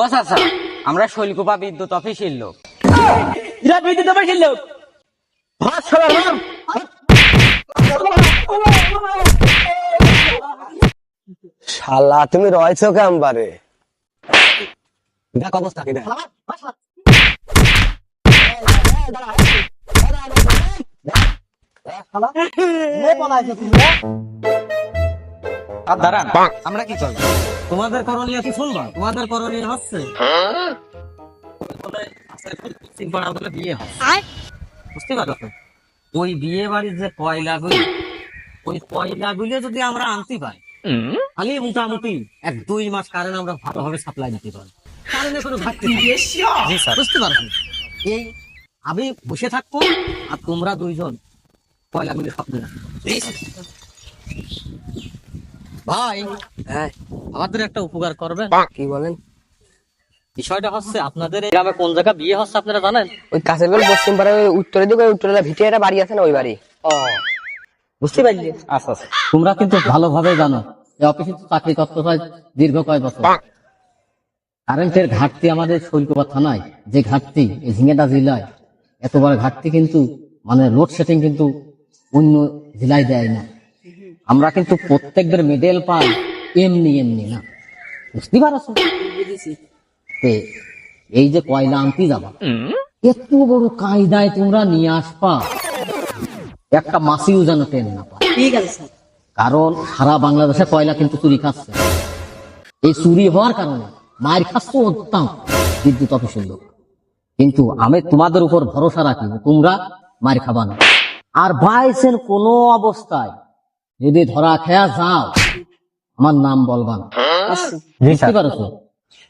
ও চাচা আমরা শৈলকুপা বিদ্যুৎ অফিসের লোক। এরা বিদ্যুৎ অফিসের লোক। ভাত সবার শালা তুমি রয়েছো কেমবারে দেখ অবস্থা কি দেখ। আর দাঁড়ান আমরা কি করব? তোমাদের করণীয় কি শুনবা? তোমাদের করণীয় হচ্ছে বিয়ে হয় বুঝতে পারো ওই বিয়ে বাড়ির যে কয়লাগুলি ওই কয়লাগুলি যদি আমরা আনতে পারি খালি মোটামুটি এক দুই মাস কারণে আমরা ভালোভাবে সাপ্লাই দিতে পারি কারণে কোনো ঘাটতি নেই। জি স্যার। বুঝতে পারছি? এই আমি বসে থাকব আর তোমরা দুইজন কয়লাগুলি স্বপ্ন ভাই হ্যাঁ আমাদের একটা উপকার করবেন। কি বলেন? বিষয়টা হচ্ছে আপনাদের এই গ্রামে কোন জায়গা বিয়ে হচ্ছে আপনারা জানেন? ওই কাছের গেল পশ্চিম পাড়ায় ওই উত্তরের দিকে উত্তরে ভিটে একটা বাড়ি আছে না ওই বাড়ি? ও বুঝতে পারলি? আচ্ছা আচ্ছা। তোমরা কিন্তু ভালোভাবে জানো এই অফিসে তো চাকরি করতে হয় দীর্ঘ কয় বছর। কারেন্টের ঘাটতি আমাদের শৈলকুপা থানায় যে ঘাটতি এই ঝিঙেটা জেলায় এত বড় ঘাটতি কিন্তু মানে লোডশেডিং কিন্তু অন্য জেলায় দেয় না। আমরা কিন্তু প্রত্যেকদের মেডেল পাই এমনি এমনি না। বুঝতে পারছ? এই যে কয়লা আনতে যাবা এত বড় কায়দায় তোমরা নিয়ে আসবা একটা মাসিও যেন ট্রেন না পায়। ঠিক আছে স্যার। কারণ সারা বাংলাদেশে কয়লা কিন্তু চুরি খাচ্ছে। এই চুরি হওয়ার কারণে মায়ের খাচ্ছে উত্তম বিদ্যুৎ অফিসের লোক। কিন্তু আমি তোমাদের উপর ভরসা রাখি তোমরা মার খাবা না আর বাইসেন কোন অবস্থায় যদি ধরা খেয়া যাও আমার নাম বলবা না বুঝতে পারছ?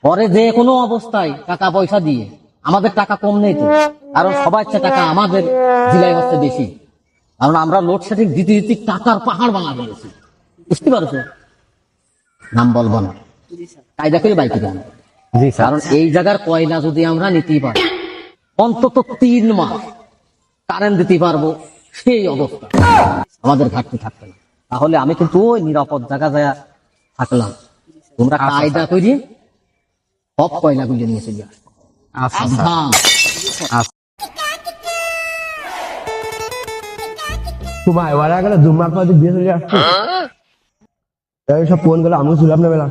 পরে যে কোনো অবস্থায় টাকা পয়সা দিয়ে আমাদের টাকা কম নেই তো। কারণ সবার চেয়ে টাকা আমাদের জেলায় হচ্ছে বেশি। কারণ আমরা লোডশেডিং দিতে দিতে টাকার পাহাড় বানা ফেলেছি বুঝতে পারছ? নাম বলব না কায়দা করে বাইকে যান। কারণ এই জায়গার কয়লা যদি আমরা নিতে পারি অন্তত তিন মাস কারেন্ট দিতে পারব সেই অবস্থা। আমাদের ঘাটতি থাকবে না। তাহলে আমি কিন্তু ওই নিরাপদ জায়গা যায় থাকলাম। তোমরা কায়দা করি সব কয়লা গুলি নিয়ে চলে ওরা গেলে দু মাস পর বিয়ে চলে আসছে। সব ফোন গেলে আমি শুনলাম না বেলা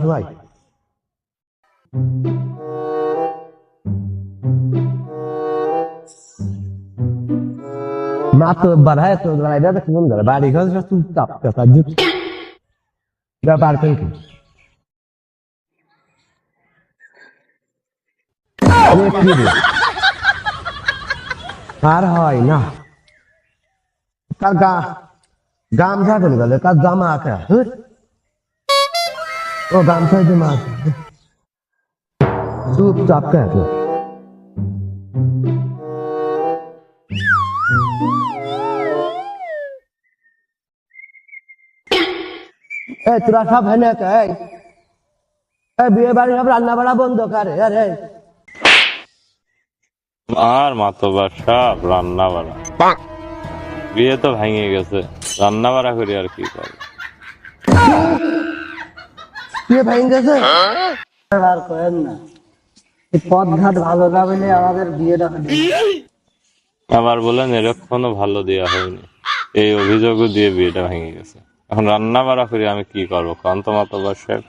সময় মা তো বাড়ায় তো বাড়ায় দাদা বাড়ি ঘর সব তুই চাপ চাপা জুট ব্যাপার কিন্তু আর হয় না। তার গা? গামছা কেন গেলে তার জামা আছে? ও গামছা জামা চুপচাপ কে আছে এ তোরা সব হেনে কে? এ বিয়ে বাড়ি সব রান্না বাড়া বন্ধ করে আরে আর মাতবার সব রান্না বাড়া। বিয়ে তো ভেঙে গেছে রান্না বাড়া করি আর কি করব? বিয়ে ভেঙে গেছে? আর করেন না। এই পথ ঘাট ভালো না বলে আমাদের বিয়েটা আবার বলেন এরক্ষণও ভালো দেওয়া হয়নি। এই অভিযোগও দিয়ে বিয়েটা ভেঙে গেছে। এখন রান্না বাড়া করি আমি কি করব কান্ত মাতবার সাহেব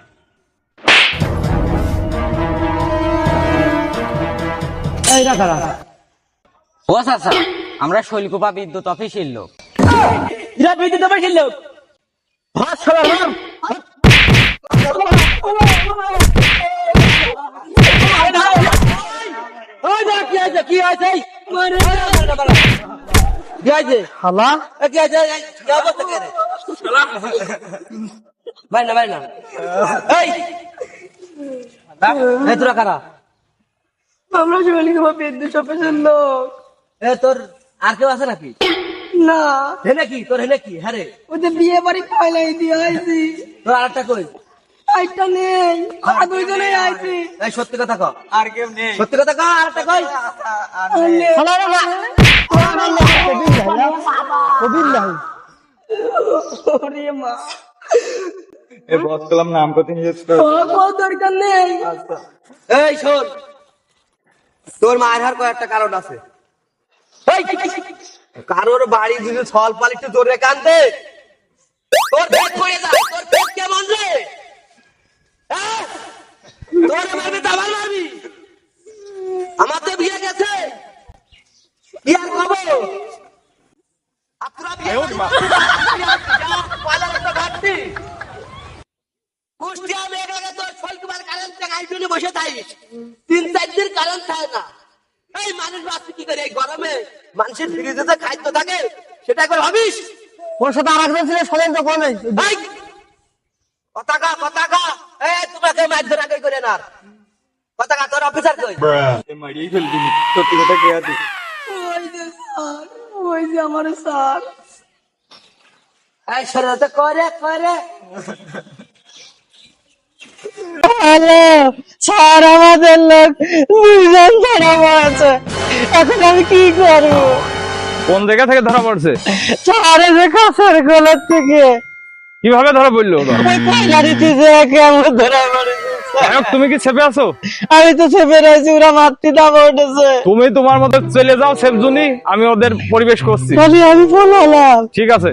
ও চাচা আমরা শৈলকুপা বিদ্যুৎ অফিসের লোক এরা বিদ্যুৎ অফিসের লোক ভাত কি আছে কি আছে হালা ভাই না ভাই না এই এই তোরা কারা আমরা শৈলী কুমার বিদ্যুৎ অফিসের লোক এ তোর আর কেউ আছে নাকি না হেনে কি তোর হেনে কি হ্যাঁ রে ওদের বিয়ে বাড়ি পয়লাই দিয়ে আইছি তোর আরেকটা কই আইটা নেই আমরা দুইজনেই আইছি এই সত্যি কথা কও আর কেউ নেই সত্যি কথা কও আরেকটা কই ওরে মা। এ বস কলাম নাম কত নিয়ে কোনো দরকার নেই। এই শোন। তোর মায়ের হার কয়েকটা কারণ আছে। কারোর বাড়ি যদি ছল পাল একটু জোরে কানতে তোর পেট পড়ে যায়। তোর পেট কেমন রে? হ্যাঁ? তোর মারবি দাবার মারবি? আমার তো বিয়ে গেছে। কি আর খবর আপনারা ঘাটতি কুষ্টিয়া মেঘাকে তোর ফলকুমার কারণ আইজনে বসে থাকিস তিন চার দিন কারণ থাকে না। এই মানুষ বাঁচতে কি করে? এই গরমে মানুষের ফ্রিজে যে খাদ্য থাকে সেটা একবার ভাবিস? ওর সাথে আর একজন ছিল শোনেন তো কোনে এই! কথা কা কথা কা এ তোমাকে মারধর আগে করে না আর। তোর অফিসার কই? মারিয়ে ফেলবি সত্যি কথা কে আছে? ওই যে স্যার ওই যে আমার স্যার। এই করে করে। হ্যালো স্যার আমাদের লোক দুইজন ধরা পড়েছে। এখন আমি কি করব? কোন জায়গা থেকে ধরা পড়ছে? স্যার যে কাছের গোলার থেকে। কীভাবে ধরা পড়ল ধরা পড়েছে তুমি কি ছেপে আছো? আমি তো চেপে রয়েছি ওরা মাতৃ দাবা উঠেছে। তুমি তোমার মতো চলে যাও সেফ জুনি আমি ওদের পরিবেশ করছি। খালি আমি বললাম ঠিক আছে।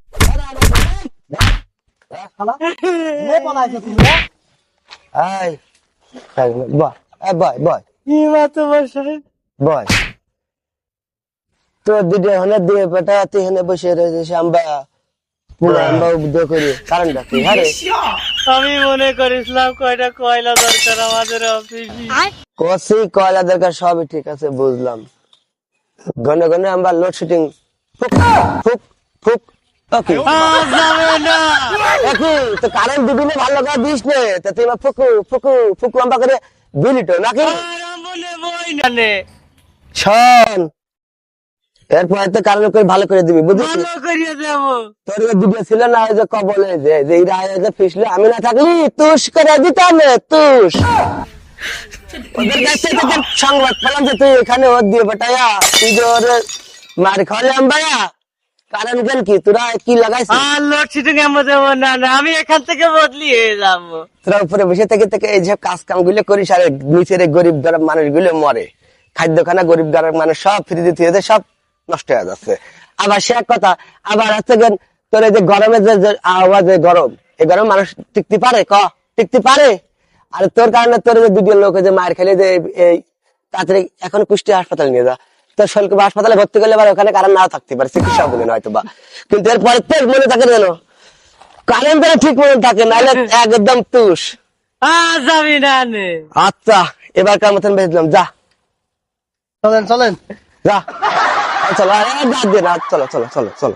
তোর দিদি হলে দিয়ে হেনে বসে রয়েছিস আমরা হ্যাঁ আমি মনে করেছিলাম কয়টা কয়লা দরকার আমাদের অফিসে কষি কয়লা দরকার সবই ঠিক আছে বুঝলাম। ঘনে ঘনে আমরা লোডশেডিং ফুক ফুক ফুক। ওকে তো কারেন্ট দিবি না ভালো করে দিস নে। তো তুই ফুকু ফুকু ফুকু লম্বা করে দিলি তো নাকি? শোন এরপরে তো কারেন্ট করে ভালো করে দিবি বুঝলি? তোর ভিডিও ছিল না ওই যে কবলে যে যে ইরা যে ফিসলে আমি না থাকলি তুষ করে দিতাম তুষ। ওদের কাছে তোদের সংবাদ পেলাম যে তুই এখানে ওর দিয়ে বেটায়া তুই যে ওর মার খাওয়ালাম ভাইয়া। কারণ গেল কি? তোরা কি লাগাইছিস? লোডশেডিং এমন দেবো না না আমি এখান থেকে বদলি হয়ে যাব। তোরা উপরে বসে থেকে থেকে এই যে কাজ কামগুলো করিস আর নিচের গরিব গরিব মানুষগুলো মরে। খাদ্যখানা গরিব গরিব মানুষ সব ফ্রি দিতে দিতে সব নষ্ট হয়ে যাচ্ছে। আবার সে এক কথা আবার হচ্ছে তোর এই যে গরমে যে যে আওয়াজ গরম এই গরম মানুষ টিকতে পারে? ক? টিকতে পারে? আর তোর কারণে তোর যে দুটো লোক যে মায়ের খেলে যে এই তাড়াতাড়ি এখন কুষ্টি হাসপাতালে নিয়ে যা। তোর শৈলকুপ হাসপাতালে ভর্তি করলে পারে ওখানে কারণ নাও থাকতে পারে চিকিৎসা বলে হয়তো বা। কিন্তু এরপরে তো মনে থাকে যেন কারেন্ট ঠিক মনে থাকে নাহলে একদম তুষ। না নে। আচ্ছা এবার কার মতন বেঁচলাম? যা। চলেন চলেন। যা। চলো আরে বাদ দিয়ে না চলো চলো চলো চলো।